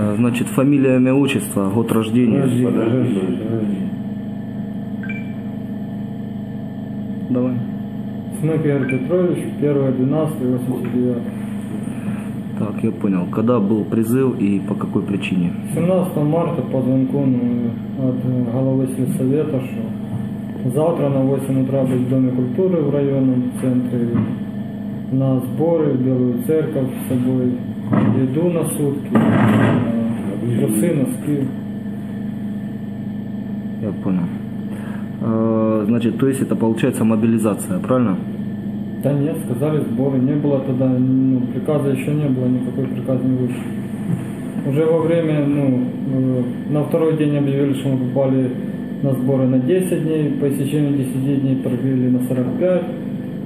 Э, Значит, фамилия, имя, отчество, год рождения. Подожди, подожди, подожди. Давай. Смык Игорь Петрович, 1 12 89 Так, я понял. Когда был призыв и по какой причине? 17 марта по звонку ну, от э, головы сельсовета, что завтра на 8 утра быть в Доме культуры в районном центре на сборы в Белую церковь с собой, еду на сутки, трусы, носки. Я понял. Значит, то есть это получается мобилизация, правильно? Да нет, сказали сборы, не было тогда, ну, приказа еще не было, никакой приказ не вышел. Уже во время, ну, э, на второй день объявили, что мы попали на сборы на 10 дней, по истечению 10 дней продлили на 45.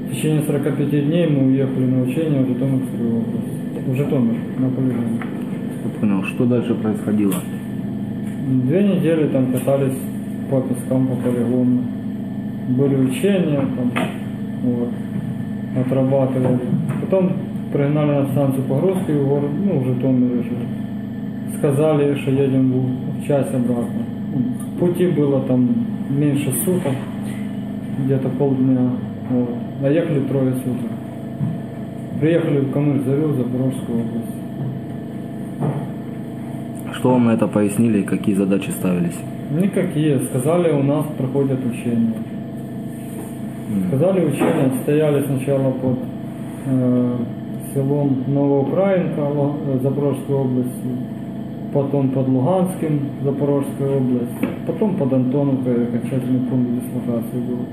В течение 45 дней мы уехали на учение в Житомирскую область. В Житомир, на полигон. Я понял. Что дальше происходило? Две недели там катались по пескам, по полигону. Были учения, там, вот, отрабатывали. Потом пригнали на станцию погрузки в город, ну, в Житомире же. Сказали, что едем в- в час обратно. Пути было там меньше суток, где-то полдня. Вот. А ехали трое суток. Приехали в Камыль-Зарю, Запорожскую область. Что вам это пояснили и какие задачи ставились? Никакие. Сказали, у нас проходят учения. Сказали учения, стояли сначала под э, селом Новоукраинка э, Запорожской области, потом под Луганским Запорожской области, потом под Антоновкой окончательный пункт дислокации был.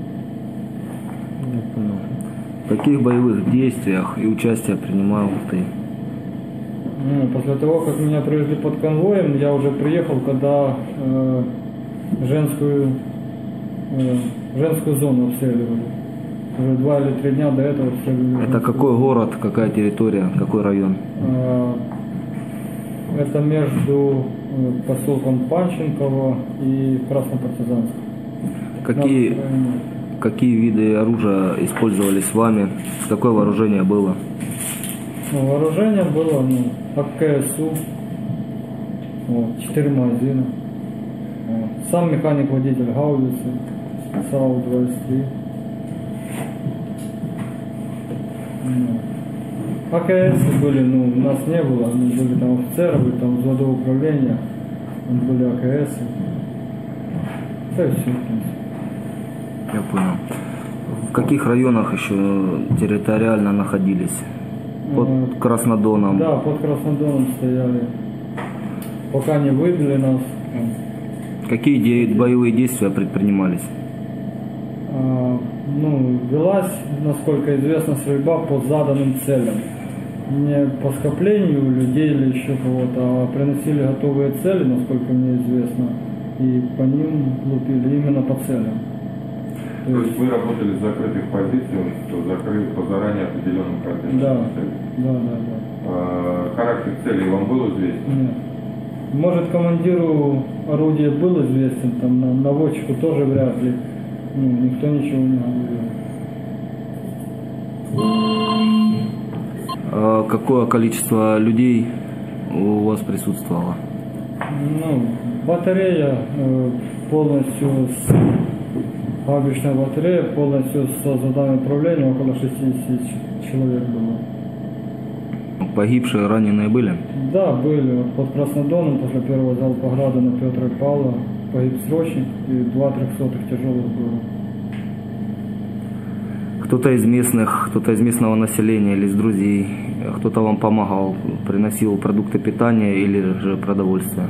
Я понял. В каких боевых действиях и участие принимал ты? Ну, после того, как меня привезли под конвоем, я уже приехал, когда э, женскую, э, женскую зону обстреливали. Уже два или три дня до этого обстреливали. Это какой город, какая территория, какой район? Э, Это между э, поселком Панченково и Краснопартизанском. Какие. Какие виды оружия использовались вами? Какое вооружение было? Ну, вооружение было ну, АКСУ, вот, 4 магазина. Вот. Сам механик-водитель гаубицы, САУ-23. Ну. АКС были, ну, у нас не было, мы были там офицеры, были там взводов управления, были АКС. Это все, в принципе. Я понял. В каких районах еще территориально находились? Под Э, Краснодоном. Да, под Краснодоном стояли. Пока не выбили нас. Какие де- боевые действия предпринимались? А, ну, велась, насколько известно, стрельба по заданным целям. Не по скоплению людей или еще кого-то, а приносили готовые цели, насколько мне известно, и по ним лупили именно по целям. То есть, вы работали с закрытых позиций, закрыли по заранее определенным да, координатам цели. да, да, да. А, Характер цели вам был известен? Нет. Может, командиру орудия был известен, там на- наводчику тоже вряд ли. Ну, никто ничего не говорил. А какое количество людей у вас присутствовало? Ну, батарея э, полностью с фабричная батарея полностью со задами управления около 60 ч- человек было. Погибшие, раненые были? Да, были под Краснодоном после первого залпа града на Петра и Павла погиб срочник и два трехсотых тяжелых было. Кто-то из местных, кто-то из местного населения или из друзей, кто-то вам помогал, приносил продукты питания или же продовольствие?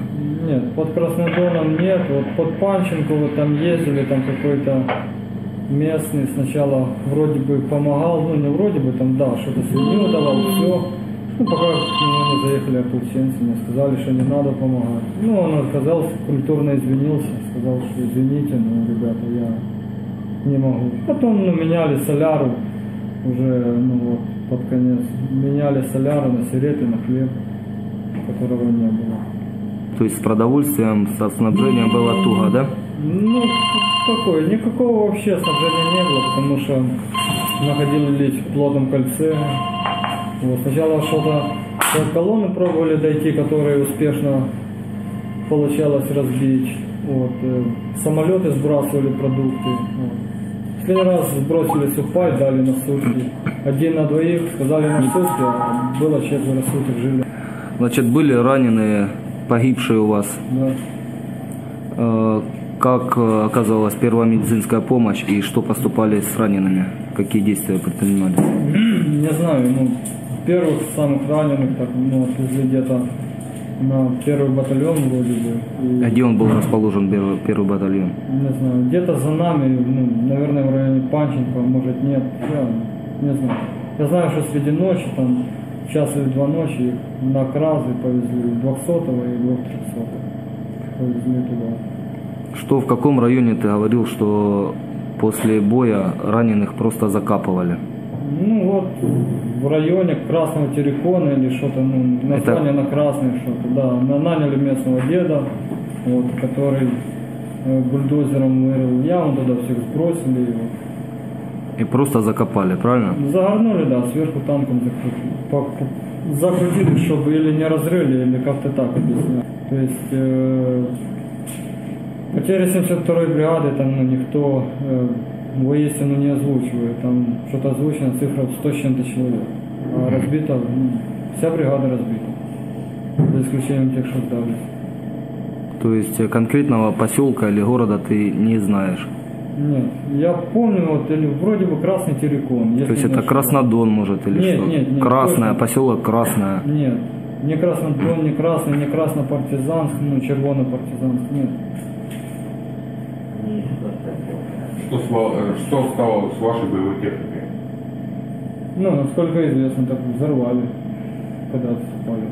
Нет, под Краснодоном нет, вот под Панченко вот там ездили, там какой-то местный сначала вроде бы помогал, ну не вроде бы, там да, что-то свинью давал, все. Ну, пока к нему не заехали ополченцы, мне сказали, что не надо помогать. Ну, он отказался, культурно извинился, сказал, что извините, но, ребята, я не могу. Потом, ну, меняли соляру уже, ну, вот, под конец. Меняли соляру на сиреты, на хлеб, которого не было. То есть с продовольствием, со снабжением было туго, да? Ну, такое, никакого вообще снабжения не было, потому что находились в плотном кольце. Вот, сначала что-то колонны пробовали дойти, которые успешно получалось разбить. Вот. э, Самолеты сбрасывали продукты. Вот. Последний раз сбросили сухпай, дали на сутки. Один на двоих, сказали на сутки, а было четверо суток жили. Значит, были раненые, погибшие у вас. Да. Э, Как э, оказывалась первая медицинская помощь и что поступали с ранеными? Какие действия предпринимались? Не знаю, ну, первых самых раненых так, ну, отвезли где-то на первый батальон вроде бы. И, А Где он был расположен, первый, первый батальон? не знаю, где-то за нами, ну, наверное, в районе Панченко, может нет, я не знаю. Я знаю, что среди ночи, там, в час или два ночи на Кразы повезли, 200-го и 200 повезли туда. Что в каком районе ты говорил, что после боя раненых просто закапывали? Ну вот в районе Красного Терекона или что-то, ну, название на красный что-то, да. На- Наняли местного деда, вот, который э, бульдозером вырыл яму, туда всех сбросили его. И просто закопали, правильно? Загорнули, да, сверху танком закрутили. Закрутили, чтобы или не разрыли, или как-то так объяснять. То есть э, потери 72-й бригады там ну, никто э, воистину не озвучивает. Там что-то озвучено, цифра в 100 с чем-то человек. А разбита, ну, вся бригада разбита. За исключением тех, что сдались. То есть э, конкретного поселка или города ты не знаешь. Нет, я помню, вот или вроде бы Красный Терекон. То есть это ошибаюсь. Краснодон, может, или Нет, что? нет, нет, Красная, точно. поселок Красная. Нет, не Краснодон, не Красный, не Краснопартизанск, ну, Червонопартизанск, нет. Что, э, что стало с вашей боевой техникой? Ну, насколько известно, так взорвали, когда отступали.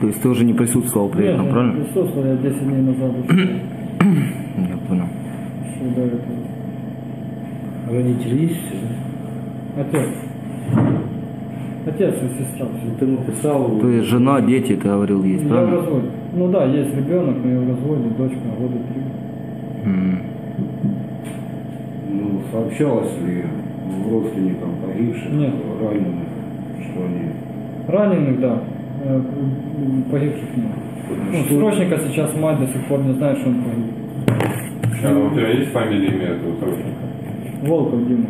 То есть ты уже не присутствовал при этом, правильно? я присутствовал, я 10 дней назад ушел, Я понял. еще до этого. Родители есть? Отец. Отец и сестра. Ты написал... То есть жена, дети, ты говорил, есть, Я в правильно? разводе. Ну да, есть ребенок, но я в разводе, дочка года три. Сообщалось ли родственникам погибших, Нет. раненых, что они... Раненых, да. Э, Погибших нет. Ну, Что- срочника сейчас мать до сих пор не знает, что он погиб. А у тебя есть фамилия, имя этого срочника? Волков Дима.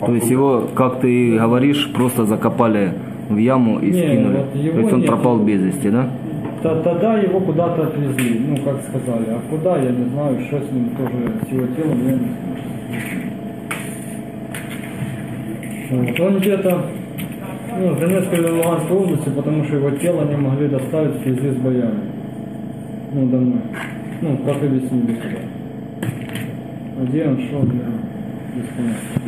То есть его, как ты говоришь, просто закопали в яму и Не, скинули. вот его То есть он нет. пропал без вести, да? Тогда его куда-то отвезли, ну, как сказали. А куда, я не знаю, что с ним тоже, с его телом, я не знаю. Вот. Он где-то ну, в Донецкой или Луганской области, потому что его тело не могли доставить в связи с боями. Ну, домой. Ну, как объяснили сюда. А где он шел, без понятия.